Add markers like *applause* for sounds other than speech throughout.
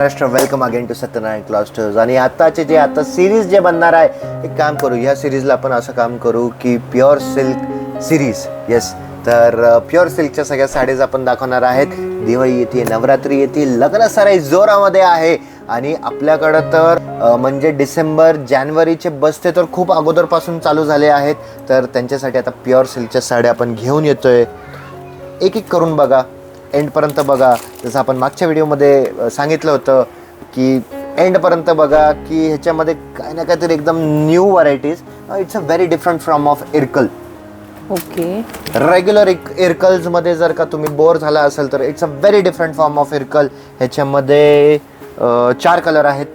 Maharashtra welcome again to Satyanarayan clusters आणि आताचे जे आता सिरीज जे बनणार आहे एक काम करू ह्या सिरीजला आपण असं काम करू की प्युअर सिल्क सिरीज येस तर प्युअर सिल्कच्या सगळ्या साडीज आपण दाखवणार आहेत. दिवाळी येते नवरात्री येते लग्न सराई जोरामध्ये आहे. आणि आपल्याकडं तर म्हणजे डिसेंबर जानेवारीचे बसते तर खूप अगोदरपासून चालू झाले आहेत. तर त्यांच्यासाठी आता प्युअर सिल्कच्या साड्या आपण घेऊन येतोय. एक एक करून बघा. एंडपर्यंत बघा. जसं आपण मागच्या व्हिडिओमध्ये सांगितलं होतं की एंडपर्यंत बघा की ह्याच्यामध्ये काही ना काहीतरी एकदम new varieties it's a very different from of Irkal okay. Regular इरकल्समध्ये जर का तुम्ही बोर झाला असेल तर it's a very different form of Irkal ह्याच्यामध्ये चार कलर आहेत.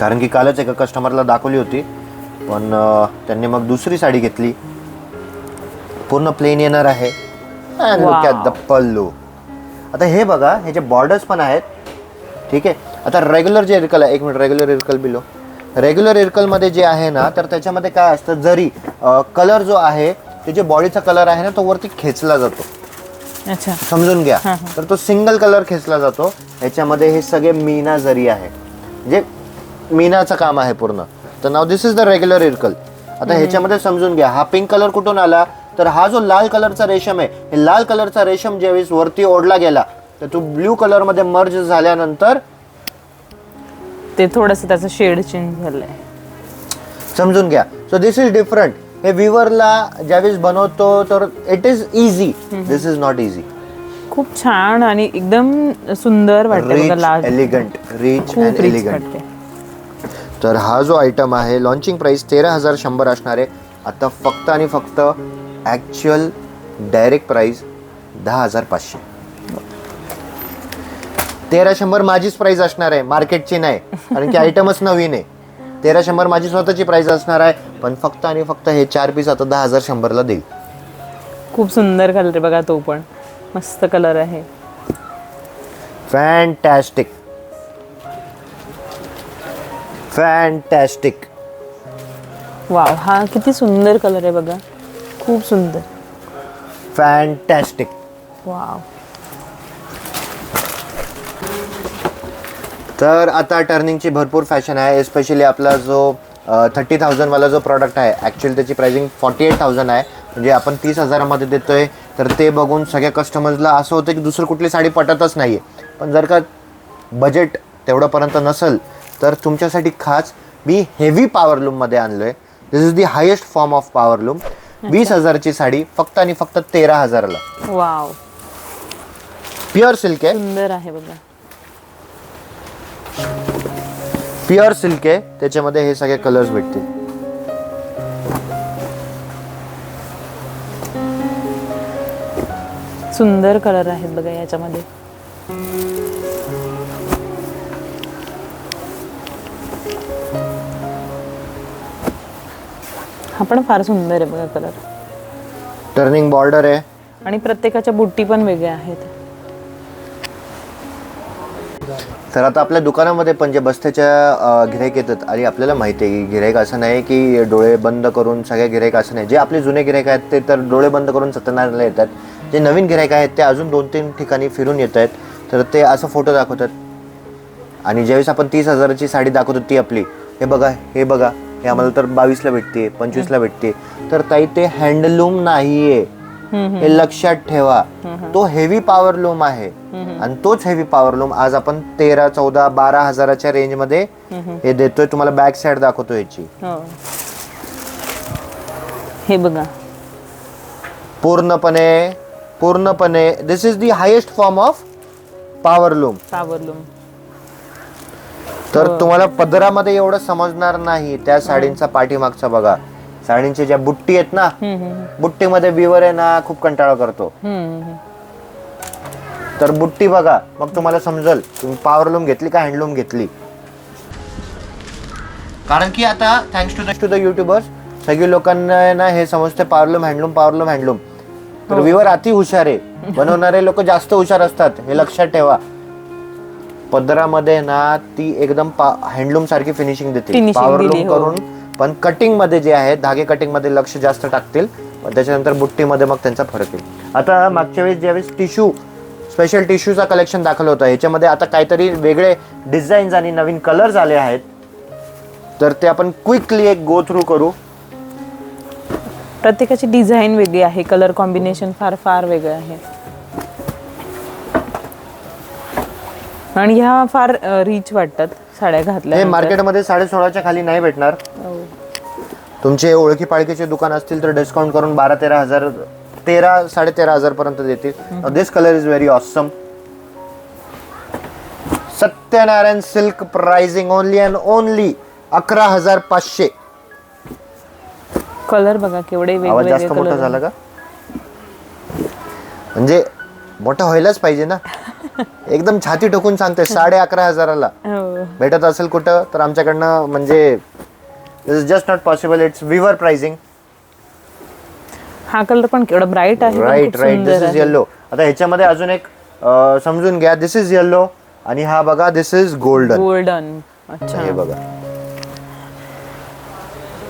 कारण की कालच एका कस्टमरला दाखवली होती. पण त्यांनी मग दुसरी साडी घेतली. पूर्ण प्लेन येणार आहे. Wow. द पल्लू आता हे बघा ह्याचे बॉर्डर्स पण आहेत ठीक आहे? आता रेग्युलर जे इरकल आहे एक minute regular Irkal below regular इरकलमध्ये जे आहे ना तर त्याच्यामध्ये काय असतं? जरी कलर जो आहे ते जे बॉडीचा कलर आहे ना तो वरती खेचला जातो. अच्छा. समजून घ्या. तर तो सिंगल कलर खेचला जातो. ह्याच्यामध्ये हे सगळे मीना जरी आहे म्हणजे मीनाचं काम आहे पूर्ण. तर नाव this is the regular Irkal आता ह्याच्यामध्ये समजून घ्या. हा पिंक कलर कुठून आला? तर हा जो लाल कलरचा रेशम आहे हे लाल कलरचा रेशम ज्यावेळेस वरती ओढला गेला तर तो ब्ल्यू कलरमध्ये मर्ज झाल्यानंतर ते थोडस त्याचं शेड चेंज झालंय. समजून घ्या. सो दिस इज डिफरंट हे विवरला ज्यावेळेस बनवतो तर it is easy this is not easy खूप छान आणि एकदम सुंदर वाटतं रिच एलिगंट रिच खूप अँड रिच एलिगंट वाटते तर हा जो आयटम आहे लॉन्चिंग प्राइस तेरा हजार शंभर असणार आहे. आता फक्त आणि फक्त ॲक्च्युअल डायरेक्ट प्राइस दहा हजार पाचशे. तेरा शंभर माझीच प्राइस असणार आहे मार्केटची नाही कारण की आयटमच नवीन आहे. तेरा शंभर माझी स्वतःची प्राइस असणार आहे पण फक्त आणि फक्त हे चार पीस आता दहा हजार शंभरला देईल. खूप सुंदर कलर आहे बघा तो पण. मस्त कलर आहे. फॅन्टॅस्टिक फॅन्टॅस्टिक वाव हा किती सुंदर कलर आहे बघा. खूप सुंदर. फॅन्टॅस्टिक वाव तर आता टर्निंगची भरपूर फॅशन आहे एस्पेशली आपला जो थर्टी थाउजंडवाला जो प्रॉडक्ट आहे ॲक्च्युअली त्याची प्राइसिंग फॉर्टी एट थाउजंड आहे. म्हणजे आपण तीस हजारामध्ये देतोय तर ते बघून सगळ्या कस्टमर्सला असं होतं की दुसरं कुठली साडी पटतच नाही आहे पण जर का बजेट तेवढंपर्यंत नसेल तर तुमच्यासाठी खास मी हेवी पॉवर लूममध्ये आणलो आहे this is the highest form of power loom वीस हजारची साडी फक्त आणि फक्त तेरा हजाराला. वाव. प्युअर सिल्क आहे. सुंदर आहे बघा. प्युअर सिल्क आहे. त्याच्यामध्ये हे सगळे कलर्स भेटतील. सुंदर कलर आहेत बघा याच्यामध्ये. हा पण फार सुंदर आहे बघा कलर. टर्निंग बॉर्डर आहे. आणि प्रत्येकाच्या बुट्टी पण वेगळ्या आहेत. तर आता आपल्या दुकानामध्ये पण जे बस्त्याच्या गिराईक येतात आणि आपल्याला माहिती आहे की गिराईक असं नाही की डोळे बंद करून सगळे गिराईक असं नाही. जे आपले जुने गिराईक आहेत ते तर डोळे बंद करून सत्यनारायणला येतात. जे नवीन गिराईक आहेत ते अजून दोन तीन ठिकाणी फिरून येत आहेत. तर ते असं फोटो दाखवतात. आणि ज्यावेळेस आपण तीस हजाराची साडी दाखवतो ती आपली. हे बघा हे बघा. हे आम्हाला तर बावीसला भेटते पंचवीसला भेटते. तर ताई ते हँडलूम नाहीये. हे लक्षात ठेवा. तो हेवी पॉवर लूम आहे. आणि तोच हेवी पॉवर लूम आज आपण तेरा चौदा बारा हजाराच्या रेंजमध्ये हे देतोय. तुम्हाला बॅक साइड दाखवतो याची. हो. हे बघा. पूर्णपणे पूर्णपणे this is the highest form of power loom सावरलूम तर तुम्हाला पदरामध्ये एवढं समजणार नाही त्या साडींचा पाठीमागचा बघा. साडींच्या ज्या बुट्टी आहेत ना बुट्टीमध्ये बिवर आहे ना खूप कंटाळा करतो. तर बुट्टी बघा मग तुम्हाला समजल तुम्ही पॉवरलूम घेतली का हँडलूम घेतली? कारण की आता thanks to to the youtubers सगळी लोकांना ना हे समजते पॉवरलूम हँडलूम पॉवरलूम हँडलूम तर विवर अति हुशार आहे. बनवणारे लोक जास्त हुशार असतात हे लक्षात ठेवा. पदरामध्ये ना ती एकदम हँडलूम सारखी फिनिशिंग देते पॉवरलूम. करून. पण कटिंगमध्ये जे आहे धागे कटिंगमध्ये लक्ष जास्त टाकतील. त्याच्यानंतर बुट्टीमध्ये मग त्यांचा फरक येईल. आता मागच्या वेळेस ज्यावेळेस टिश्यू स्पेशल टिश्यूचा कलेक्शन दाखवलं होतं याच्यामध्ये आता काहीतरी वेगळे डिझाईन्स आणि नवीन कलर्स आले आहेत. तर ते आपण क्विकली एक गो थ्रू करू. प्रत्येकाची डिझाईन वेगळी आहे कलर कॉम्बिनेशन फार फार वेगळं आहे. आणि ह्या फार रिच वाटतात साड्या हे घातल्या मार्केटमध्ये साडे सोळाच्या खाली नाही भेटणार. तुमचे ओळखी पाळखीचे दुकान असतील तर डिस्काउंट करून बारा तेरा हजार तेरा साडे तेरा हजार पर्यंत देतील. This colour is very awesome Satyanarayan silk pricing only and only अकरा हजार पाचशे. कलर बघा केवढे आवाज जास्त मोठा झाला का? म्हणजे मोठा व्हायलाच पाहिजे ना? *laughs* एकदम छाती ठोकून सांगते साडे अकरा हजाराला. हो. भेटत असेल कुठं तर आमच्याकडनं म्हणजे this is just not possible it's weaver pricing हा कलर पण केवढा ब्राईट आहे पण राईट खूप राईट सुंदर दिस इज आहे. येल्लो आता ह्याच्यामध्ये अजून एक अं, समजून घ्या दिस इज येल्लो आणि हा बघा दिस इज गोल्डन गोल्डन अच्छा. हे बघा.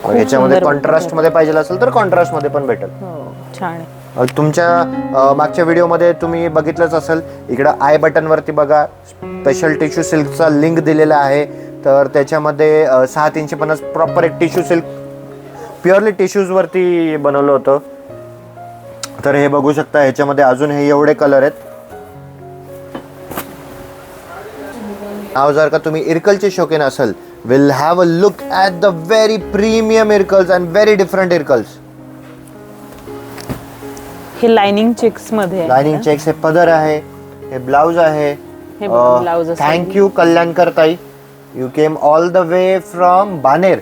मग ह्याच्यामध्ये सुंदर कॉन्ट्रास्टमध्ये पाहिजे असेल तर कॉन्ट्रास्टमध्ये पण भेटेल. हो छान आहे. तुमच्या मागच्या व्हिडिओमध्ये तुम्ही बघितलंच असेल इकडं आय बटनवरती बघा स्पेशल टिश्यू सिल्कचा लिंक दिलेला आहे. तर त्याच्यामध्ये सहा तीनशे पन्नास प्रॉपर एक टिश्यू सिल्क प्युअरली टिश्यूजवरती बनवलं होतं. तर हे बघू शकता ह्याच्यामध्ये अजून हे एवढे कलर आहेत. नाव जर का तुम्ही इरकलचे शौकीन असेल will have a look at the very premium Irkals and very different Irkals. हे लाइनिंग चेक्समध्ये लाइनिंग? चेक्स हे पदर आहे हे ब्लाउज आहे. हे बघा, blouse असं आहे. थँक्यू कल्याणकर ताई. You came all the way from Baner.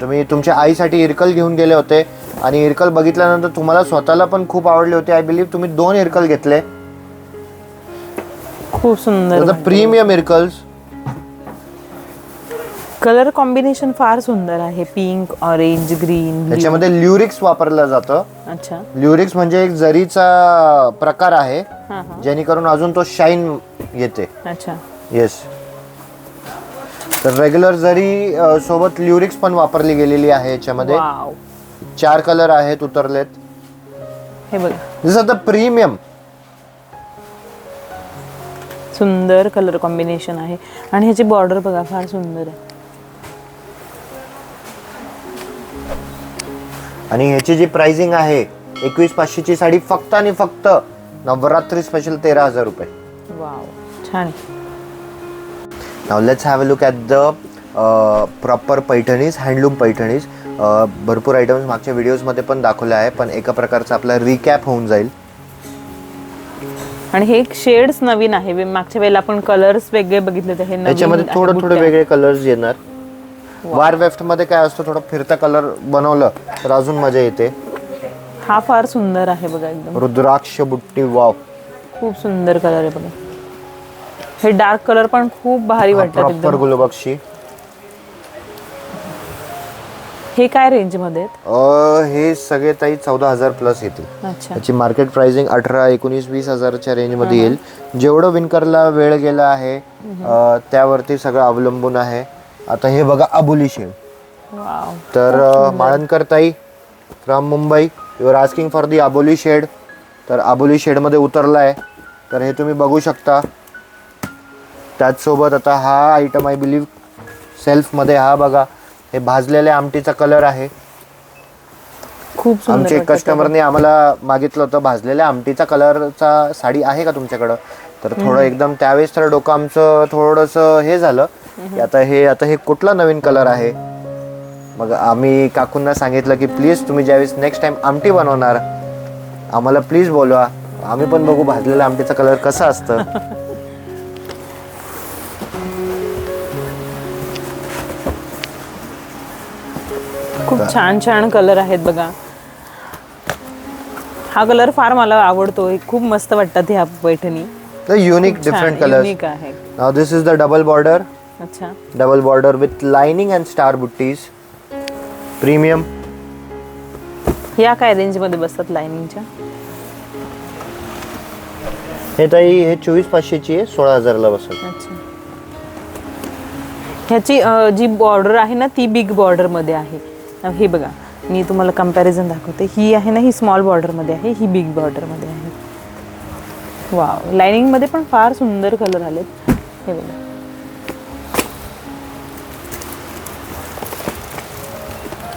तुम्ही तुमच्या आईसाठी इरकल घेऊन गेले होते. आणि इरकल बघितल्यानंतर तुम्हाला स्वतःला पण खूप आवडले होते. आय बिलीव्ह तुम्ही दोन इरकल घेतले. खूप सुंदर प्रीमियम इरकल्स. कलर कॉम्बिनेशन फार सुंदर आहे. पिंक ऑरेंज ग्रीन त्याच्यामध्ये ल्युरिक्स वापरलं जातं. अच्छा. ल्युरिक्स म्हणजे एक जरीचा प्रकार आहे हा हा. जेणेकरून अजून तो शाईन येते. अच्छा. येस तर रेग्युलर जरी अ, सोबत ल्युरिक्स पण वापरली गेलेली आहे याच्यामध्ये. वाव चार कलर आहेत उतरलेत. हे बघ. आर द प्रीमियम सुंदर कलर कॉम्बिनेशन आहे. आणि ह्याची बॉर्डर बघा फार सुंदर आहे. आणि ह्याची जी प्राइसिंग आहे एकवीस पाचशेची साडी फक्त आणि फक्त नवरात्री स्पेशल तेरा हजार रुपये. वाव छान. Now let's have a look at the proper Paithanis handloom Paithanis भरपूर आयटम्स मागच्या व्हिडिओजमध्ये पण दाखवले आहे पण एका प्रकारचा आपला रिकॅप होऊन जाईल. आणि हे शेड्स नवीन आहे. मागच्या वेळेला आपण कलर्स वेगळे बघितले होते हे नवीन याच्यामध्ये आहे थोडं थोडे बुट्ट्या. वेगळे कलर्स येणार. वार वेफ्टमध्ये काय असतं थोडं फिरता कलर बनवलं तर अजून मजा येते. हा फार सुंदर आहे बघा एकदम. रुद्राक्ष बुट्टी वाव. खूप सुंदर कलर आहे बघा. हे डार्क कलर पण खूप भारी वाटतात प्रॉपर एकदम. गुलबक्षी. हे काय रेंजमध्ये आहेत? अ, हे सगळे ताई चौदा हजार प्लस येतील. अच्छा. त्याची मार्केट प्राइसिंग अठरा एकोणीस वीस हजारच्या रेंजमध्ये येईल. जेवढं विनकरला वेळ गेला आहे अ, त्यावरती सगळं अवलंबून आहे. आता हे बघा अबोली शेड वाव. तर माळणकर ताई from Mumbai you're asking for the aboli shade. तर आबोली शेडमध्ये उतरला आहे तर हे तुम्ही बघू शकता. त्याचसोबत आता हा आयटम आय बिलीव्ह सेल्फमध्ये हा बघा. हे भाजलेल्या आमटीचा कलर आहे. खूप सुंदर वाटतं कस्टमरने आम्हाला मागितलं होतं भाजलेल्या आमटीचा कलरचा साडी आहे का तुमच्याकडं? तर थोडं एकदम त्यावेळेस तर डोकं आमचं थोडंसं हे झालं. की आता हे आता हे कुठला नवीन कलर आहे? मग आम्ही काकूंना सांगितलं की प्लीज तुम्ही ज्यावेळेस नेक्स्ट टाइम आमटी बनवणार आम्हाला प्लीज बोलवा. आम्ही पण बघू भाजलेल्या आमटीचा कलर कसा असतं. खूप छान छान कलर आहेत बघा. हा कलर फार मला आवडतो. खूप मस्त वाटतात ह्या Paithani. The unique different colour this is the double border अच्छा. Double border with lining and star buttis premium या काय रेंजमध्ये बसतात लाइनिंगच्या हे ताई हे चोवीस पाचशेची आहे सोळा हजारला बसेल अच्छा. ह्याची अं, जी बॉर्डर आहे ना ती बिग बॉर्डरमध्ये आहे. अं, हे बघा मी तुम्हाला कंपॅरिझन दाखवते. ही आहे ना ही स्मॉल बॉर्डरमध्ये आहे ही बिग बॉर्डरमध्ये आहे. वाव लाइनिंगमध्ये पण फार सुंदर कलर आलेत. हे बघा.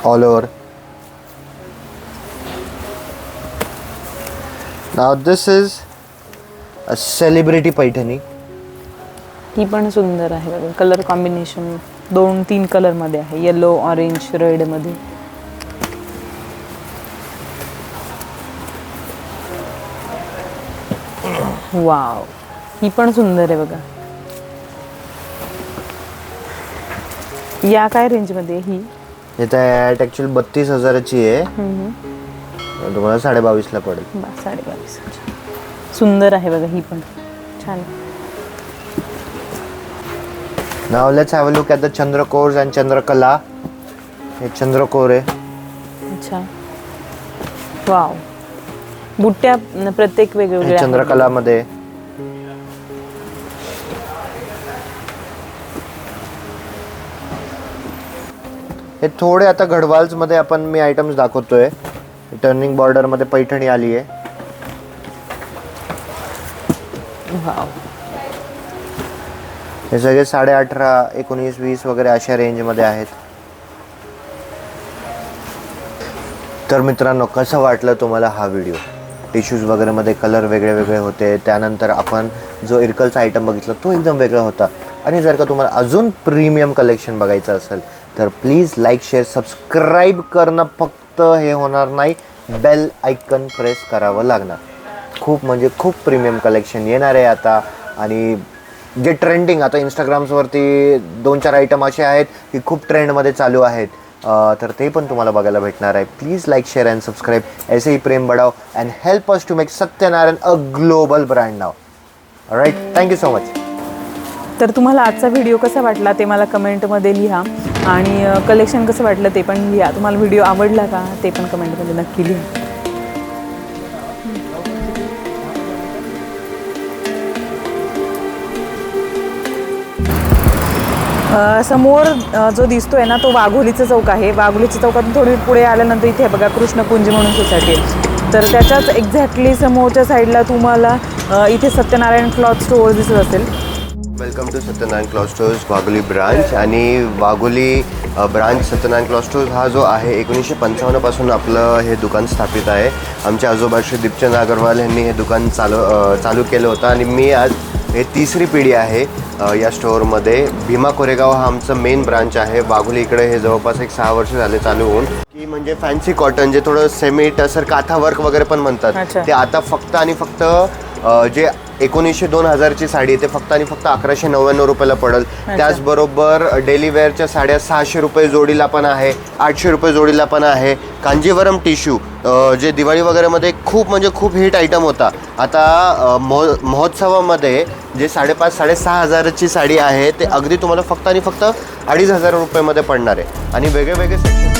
All over. Now this is a celebrity Paithani ही पण सुंदर आहे बघा. कलर कॉम्बिनेशन दोन तीन कलरमध्ये आहे. येलो ऑरेंज रेडमध्ये. वाव ही पण सुंदर आहे बघा. या काय रेंजमध्ये ही? इथे ॲट ॲक्च्युअली बत्तीस हजाराची आहे. तुम्हाला साडे बावीसला पडेल. बा साडे बावीस सुंदर आहे बघा ही पण. छान now let's have a look at the Chandrakors and Chandrakala. हे चंद्रकोर आहे. अच्छा. वाव बुट्ट्या प्रत्येक वेगवेगळ्या आहेत. चंद्रकलामध्ये. हे थोडे आता गडवाल्समध्ये आपण मी आयटम्स दाखवतोय. टर्निंग बॉर्डरमध्ये पैठणी आली आहे. हे सगळे साडे अठरा एकोणीस वीस वगैरे अशा रेंजमध्ये आहेत. तर मित्रांनो कसं वाटलं तुम्हाला हा व्हिडिओ टिश्यूज वगैरेमध्ये कलर वेगळे वेगळे होते. त्यानंतर आपण जो इरकलचा आयटम बघितला तो एकदम वेगळा होता. आणि जर का तुम्हाला अजून प्रीमियम कलेक्शन बघायचं असेल तर प्लीज लाईक शेअर सबस्क्राईब करणं फक्त हे होणार नाही. बेल आयकन प्रेस करावं लागणार. खूप म्हणजे खूप प्रीमियम कलेक्शन येणार आहे आता. आणि जे ट्रेंडिंग आता इंस्टाग्राम्सवरती दोन चार आयटम असे आहेत की खूप ट्रेंडमध्ये चालू आहेत. तर ते पण तुम्हाला बघायला भेटणार आहे. Please like share and subscribe ऐसे ही प्रेम बढाव and help us to make Satyanarayan a global brand now right thank you so much तर तुम्हाला आजचा व्हिडिओ कसा वाटला ते मला कमेंटमध्ये लिहा. आणि कलेक्शन कसं वाटलं ते पण लिहा. तुम्हाला व्हिडिओ आवडला का ते पण कमेंटमध्ये नक्की लिहा. समोर जो दिसतो आहे ना तो वाघोलीचा चौक आहे. वाघोलीच्या चौकातून थोडी पुढे आल्यानंतर इथे बघा कृष्णकुंज म्हणून सोसायटी आहे. तर त्याच्याच एक्झॅक्टली समोरच्या साईडला तुम्हाला इथे सत्यनारायण क्लॉथ स्टोअर दिसत असेल. Welcome to Satyanarayan cloth stores Wagholi branch. आणि Wagholi branch Satyanarayan cloth stores हा जो आहे एकोणीसशे पंचावन्नपासून आपलं हे दुकान स्थापित आहे. आमचे आजोबा श्री दीपचंद अगरवाल यांनी हे दुकान चालू चालू केलं होतं. आणि मी आज हे तिसरी पिढी आहे या स्टोअरमध्ये. भीमा कोरेगाव हा आमचं मेन ब्रांच आहे. वाघोली इकडे हे जवळपास एक सहा वर्ष झाले चालू होऊन. की म्हणजे फॅन्सी कॉटन जे थोडं सेमी टसर काथा वर्क वगैरे पण म्हणतात. ते आता फक्त आणि फक्त जे एकोणीसशे दोन हजारची साडी ते फक्त आणि फक्त अकराशे नव्याण्णव रुपयाला पडेल. त्याचबरोबर डेली वेअरच्या साड्या सहाशे रुपये जोडीला पण आहे आठशे रुपये जोडीला पण आहे. कांजीवरम टिश्यू जे दिवाळी वगैरेमध्ये खूप म्हणजे खूप हिट आयटम होता. आता महो महोत्सवामध्ये जे साडेपाच साडेसहा हजाराची साडी आहे ते अगदी तुम्हाला फक्त आणि फक्त अडीच हजार रुपयामध्ये पडणार आहे. आणि वेगळे वेगळे सेक्शन